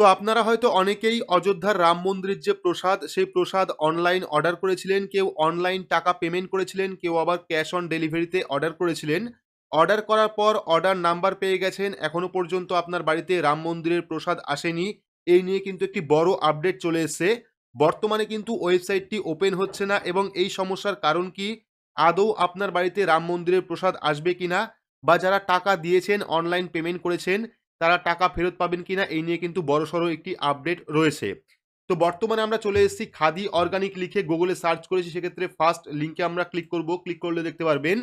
তো আপনারা হয়তো অনেকেই অযোধ্যার রাম মন্দিরের যে প্রসাদ, সেই প্রসাদ অনলাইন অর্ডার করেছিলেন, কেউ অনলাইন টাকা পেমেন্ট করেছিলেন, কেউ আবার ক্যাশ অন ডেলিভারিতে অর্ডার করেছিলেন। অর্ডার করার পর অর্ডার নাম্বার পেয়ে গেছেন, এখনও পর্যন্ত আপনার বাড়িতে রাম মন্দিরের প্রসাদ আসেনি। এই নিয়ে কিন্তু একটি বড় আপডেট চলে এসেছে। বর্তমানে কিন্তু ওয়েবসাইটটি ওপেন হচ্ছে না এবং এই সমস্যার কারণ কি? আদৌ আপনার বাড়িতে রাম মন্দিরের প্রসাদ আসবে কিনা? বা যারা টাকা দিয়েছেন অনলাইন পেমেন্ট করেছেন তারা টাকা ফেরত পাবেন কিনা এই নিয়ে কিন্তু বড়সড় একটি আপডেট রয়েছে। তো বর্তমানে আমরা চলে এসেছি খাদি অর্গানিক লিখে গুগলে সার্চ করেছি, সেক্ষেত্রে ফার্স্ট লিঙ্কে আমরা ক্লিক করব। ক্লিক করলে দেখতে পারবেন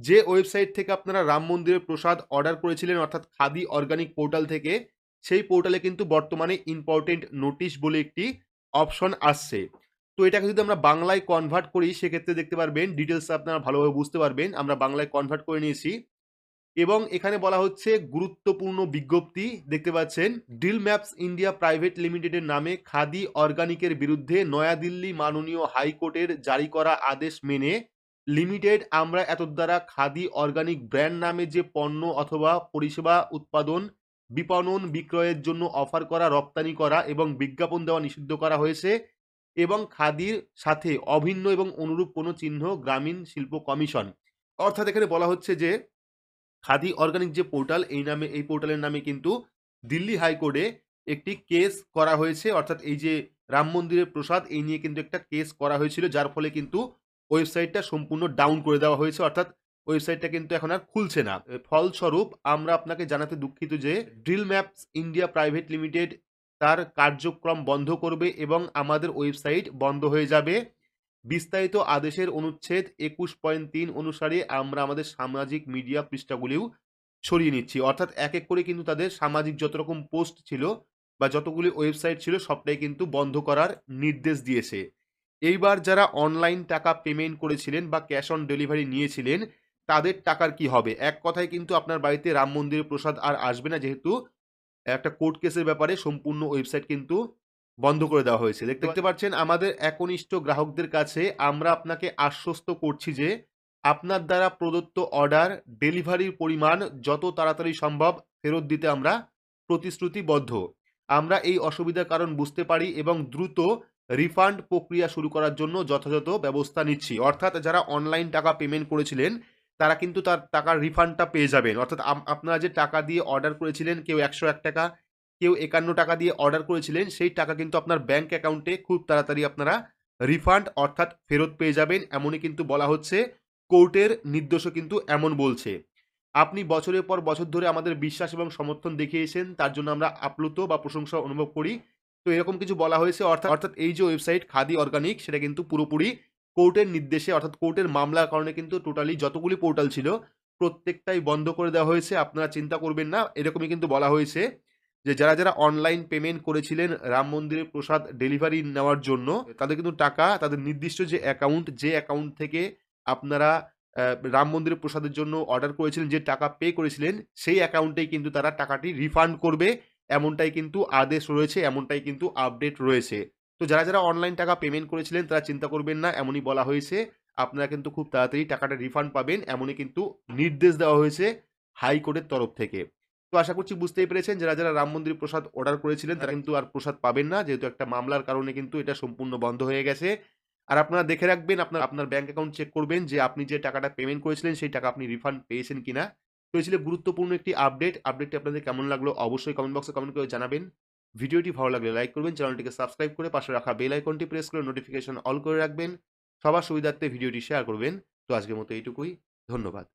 যে ওয়েবসাইট থেকে আপনারা রাম মন্দিরের প্রসাদ অর্ডার করেছিলেন, অর্থাৎ খাদি অর্গানিক পোর্টাল থেকে, সেই পোর্টালে কিন্তু বর্তমানে ইম্পর্টেন্ট নোটিশ বলে একটি অপশন আসছে। তো এটাকে যদি আমরা বাংলায় কনভার্ট করি, সেক্ষেত্রে দেখতে পারবেন ডিটেলস আপনারা ভালোভাবে বুঝতে পারবেন। আমরা বাংলায় কনভার্ট করে নিয়েছি। এবং এখানে বলা হচ্ছে গুরুত্বপূর্ণ বিজ্ঞপ্তি। দেখতে পাচ্ছেন ডিল ম্যাপস ইন্ডিয়া প্রাইভেট লিমিটেডের নামে খাদি অর্গানিকের বিরুদ্ধে নয়াদিল্লি মাননীয় হাইকোর্টের জারি করা আদেশ মেনে লিমিটেড আমরা এত দ্বারা খাদি অর্গানিক ব্র্যান্ড নামে যে পণ্য অথবা পরিষেবা, উৎপাদন, বিপণন, বিক্রয়ের জন্য অফার করা, রপ্তানি করা এবং বিজ্ঞাপন দেওয়া নিষিদ্ধ করা হয়েছে এবং খাদির সাথে অভিন্ন এবং অনুরূপ কোনো চিহ্ন গ্রামীণ শিল্প কমিশন। অর্থাৎ এখানে বলা হচ্ছে যে খাদি অর্গানিক যে পোর্টাল এই নামে, এই পোর্টালের নামে কিন্তু দিল্লি হাইকোর্টে একটি কেস করা হয়েছে। অর্থাৎ এই যে রাম মন্দিরের প্রসাদ, এই নিয়ে কিন্তু একটা কেস করা হয়েছিল, যার ফলে কিন্তু ওয়েবসাইটটা সম্পূর্ণ ডাউন করে দেওয়া হয়েছে। অর্থাৎ ওয়েবসাইটটা কিন্তু এখন আর খুলছে না। ফলস্বরূপ আমরা আপনাকে জানাতে দুঃখিত যে Drill Maps India Private Limited তার কার্যক্রম বন্ধ করবে এবং আমাদের ওয়েবসাইট বন্ধ হয়ে যাবে। বিস্তারিত আদেশের অনুচ্ছেদ একুশ পয়েন্ট তিন অনুসারে আমরা আমাদের সামাজিক মিডিয়া পৃষ্ঠাগুলিও সরিয়ে নিচ্ছি। অর্থাৎ এক এক করে কিন্তু তাদের সামাজিক যত রকম পোস্ট ছিল বা যতগুলি ওয়েবসাইট ছিল, সবটাই কিন্তু বন্ধ করার নির্দেশ দিয়েছে। এইবার যারা অনলাইন টাকা পেমেন্ট করেছিলেন বা ক্যাশ অন ডেলিভারি নিয়েছিলেন, তাদের টাকার কি হবে? এক কথায় কিন্তু আপনার বাড়িতে রাম মন্দিরের প্রসাদ আর আসবে না, যেহেতু একটা কোর্ট কেসের ব্যাপারে সম্পূর্ণ ওয়েবসাইট কিন্তু বন্ধ করে দেওয়া হয়েছে। দেখতে পাচ্ছেন আমাদের একনিষ্ঠ গ্রাহকদের কাছে আমরা আপনাকে আশ্বস্ত করছি যে আপনার দ্বারা প্রদত্ত অর্ডার ডেলিভারির পরিমাণ যত তাড়াতাড়ি সম্ভব ফেরত দিতে আমরা প্রতিশ্রুতিবদ্ধ। আমরা এই অসুবিধার কারণ বুঝতে পারি এবং দ্রুত রিফান্ড প্রক্রিয়া শুরু করার জন্য যথাযথ ব্যবস্থা নিচ্ছি। অর্থাৎ যারা অনলাইন টাকা পেমেন্ট করেছিলেন তারা কিন্তু তার টাকার রিফান্ডটা পেয়ে যাবেন। অর্থাৎ আপনারা যে টাকা দিয়ে অর্ডার করেছিলেন কেউ একশো এক টাকা কেউ একান্ন টাকা দিয়ে অর্ডার করেছিলেন, সেই টাকা কিন্তু আপনার ব্যাংক অ্যাকাউন্টে খুব তাড়াতাড়ি আপনারা রিফান্ড অর্থাৎ ফেরত পেয়ে যাবেন। এমনই কিন্তু বলা হচ্ছে, কোর্টের নির্দেশও কিন্তু এমন বলছে। আপনি বছরের পর বছর ধরে আমাদের বিশ্বাস এবং সমর্থন দেখিয়েছেন, তার জন্য আমরা আপ্লুত বা প্রশংসা অনুভব করি। তো এরকম কিছু বলা হয়েছে, অর্থাৎ অর্থাৎ এই যে ওয়েবসাইট খাদি অর্গানিক সেটা কিন্তু পুরোপুরি কোর্টের নির্দেশে, অর্থাৎ কোর্টের মামলার কারণে কিন্তু টোটালি যতগুলি পোর্টাল ছিল, প্রত্যেকটাই বন্ধ করে দেওয়া হয়েছে। আপনারা চিন্তা করবেন না, এরকমই কিন্তু বলা হয়েছে। যে যারা যারা অনলাইন পেমেন্ট করেছিলেন রাম মন্দিরের প্রসাদ ডেলিভারি নেওয়ার জন্য, তাদের কিন্তু টাকা, তাদের নির্দিষ্ট যে অ্যাকাউন্ট যে অ্যাকাউন্ট থেকে আপনারা রাম মন্দিরের প্রসাদের জন্য অর্ডার করেছিলেন, যে টাকা পে করেছিলেন, সেই অ্যাকাউন্টেই কিন্তু তারা টাকাটি রিফান্ড করবে। এমনটাই কিন্তু আদেশ রয়েছে, এমনটাই কিন্তু আপডেট রয়েছে। তো যারা যারা অনলাইন টাকা পেমেন্ট করেছিলেন, তারা চিন্তা করবেন না, এমনই বলা হয়েছে। আপনারা কিন্তু খুব তাড়াতাড়ি টাকাটা রিফান্ড পাবেন, এমনই কিন্তু নির্দেশ দেওয়া হয়েছে হাইকোর্টের তরফ থেকে। তো আশা করছি বুঝতেই পেরেছেন, যারা যারা রাম মন্দির প্রসাদ অর্ডার করেছিলেন, তারা কিন্তু আর প্রসাদ পাবেন না, যেহেতু একটা মামলার কারণে কিন্তু এটা সম্পূর্ণ বন্ধ হয়ে গেছে। আর আপনারা দেখে রাখবেন, আপনার আপনার ব্যাঙ্ক অ্যাকাউন্ট চেক করবেন যে আপনি যে টাকাটা পেমেন্ট করেছিলেন, সেই টাকা আপনি রিফান্ড পেয়েছেন কিনা। তো ছিল গুরুত্বপূর্ণ একটি আপডেট আপডেটটি আপনাদের কেমন লাগল অবশ্যই কমেন্ট বক্সে কমেন্ট করে জানাবেন। ভিডিওটি ভালো লাগলে লাইক করবেন চ্যানেলটিকে সাবস্ক্রাইব করে পাশে রাখা বেল আইকনটি প্রেস করে নোটিফিকেশন অল করে রাখবেন। সবার সুবিধার্থে ভিডিওটি শেয়ার করবেন। তো আজকের মতো এইটুকুই। ধন্যবাদ।